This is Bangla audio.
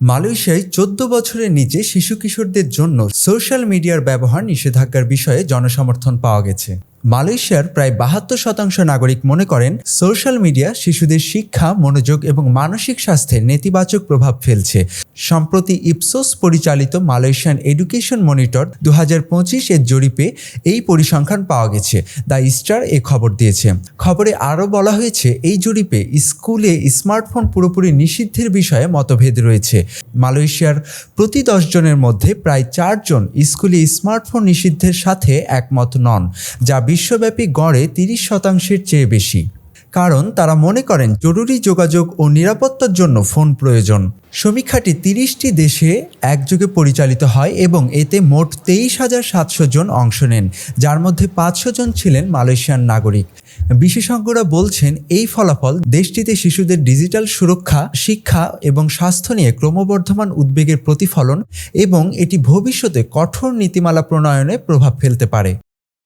মালয়েশিয়ায় চোদ্দ বছরের নিচে শিশু কিশোরদের জন্য সোশ্যাল মিডিয়ার ব্যবহার নিষেধাজ্ঞার বিষয়ে জনসমর্থন পাওয়া গেছে। মালয়েশিয়ার প্রায় বাহাত্তর শতাংশ নাগরিক মনে করেন সোশ্যাল মিডিয়া শিশুদের শিক্ষা, মনোযোগ এবং মানসিক স্বাস্থ্যে নেতিবাচক প্রভাব ফেলছে। সম্প্রতি ইপসোস পরিচালিত মালয়েশিয়ান এডুকেশন মনিটর দু হাজার পঁচিশ এর জরিপে এই পরিসংখ্যান পাওয়া গেছে। দ্য স্টার এ খবর দিয়েছে। খবরে আরও বলা হয়েছে, এই জরিপে স্কুলে স্মার্টফোন পুরোপুরি নিষিদ্ধের বিষয়ে মতভেদ রয়েছে। মালয়েশিয়ার প্রতি জনের মধ্যে প্রায় চারজন স্কুলে স্মার্টফোন নিষিদ্ধের সাথে একমত নন, যা বিশ্বব্যাপী গড়ে তিরিশ শতাংশের চেয়ে বেশি। কারণ তারা মনে করেন জরুরি যোগাযোগ ও নিরাপত্তার জন্য ফোন প্রয়োজন। সমীক্ষাটি তিরিশটি দেশে একযোগে পরিচালিত হয় এবং এতে মোট তেইশ হাজার সাতশো জন অংশ নেন, যার মধ্যে পাঁচশো জন ছিলেন মালয়েশিয়ান নাগরিক। বিশেষজ্ঞরা বলছেন, এই ফলাফল দেশটিতে শিশুদের ডিজিটাল সুরক্ষা, শিক্ষা এবং স্বাস্থ্য নিয়ে ক্রমবর্ধমান উদ্বেগের প্রতিফলন এবং এটি ভবিষ্যতে কঠোর নীতিমালা প্রণয়নে প্রভাব ফেলতে পারে।